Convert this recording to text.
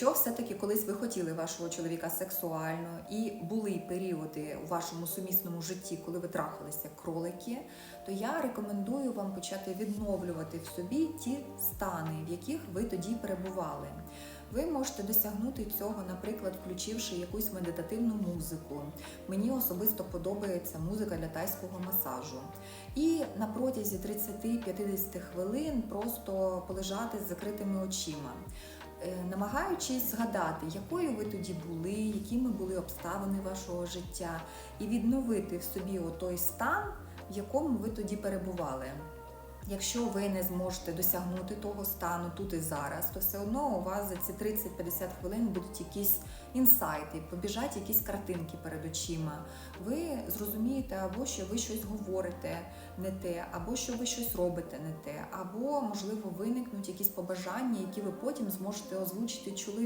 Якщо все-таки колись ви хотіли вашого чоловіка сексуально і були періоди у вашому сумісному житті, коли ви трахалися кролики, то я рекомендую вам почати відновлювати в собі ті стани, в яких ви тоді перебували. Ви можете досягнути цього, наприклад, включивши якусь медитативну музику. Мені особисто подобається музика для тайського масажу. І на протязі 30-50 хвилин просто полежати з закритими очима. Е, Намагаючись згадати, якою ви тоді були, якими були обставини вашого життя, і відновити в собі той стан, в якому ви тоді перебували. Якщо ви не зможете досягнути того стану тут і зараз, то все одно у вас за ці 30-50 хвилин будуть якісь інсайти, побіжать якісь картинки перед очима. Ви зрозумієте, або що ви щось говорите не те, або що ви щось робите не те, або можливо виникнуть якісь побажання, які ви потім зможете озвучити чоловіку.